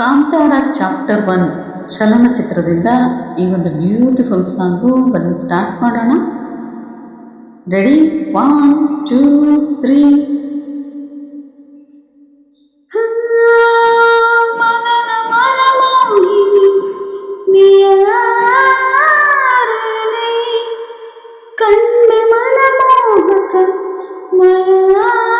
Kantara chapter one ಚಲನಚಿತ್ರದಿಂದ ಈ ಒಂದು ಬ್ಯೂಟಿಫುಲ್ ಸಾಂಗು ಬನ್ನಿ ಸ್ಟಾರ್ಟ್ ಮಾಡೋಣ ರೆಡಿ ಒನ್ ಟೂ ತ್ರೀ ಕಂಡೆ ಮನಮೋಹಕ ಮಯಾಕಣೆ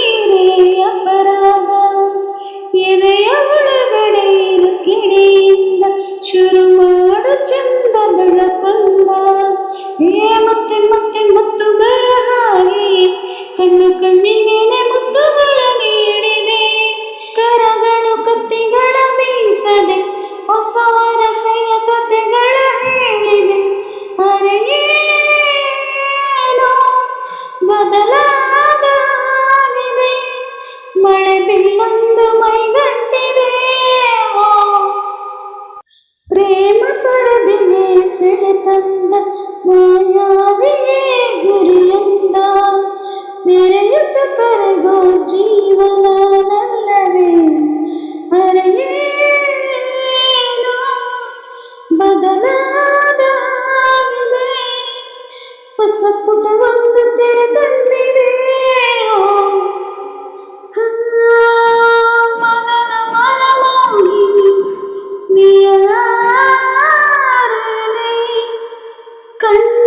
ಸೆಳೆತಂದ ಮಾಯಾವಿಗೆ ಗುರಿಯಂದ ಮೆರೆಯುತ್ತ ಕರಗೋ ಜೀವನ ನಲ್ಲವೇ ಅರೆಯೇನೋ ಬದಲಾದಾಗಿದೆ ಹೊಸ ಪುಟ ಒಂದು ತೆರೆದಂತೆ one.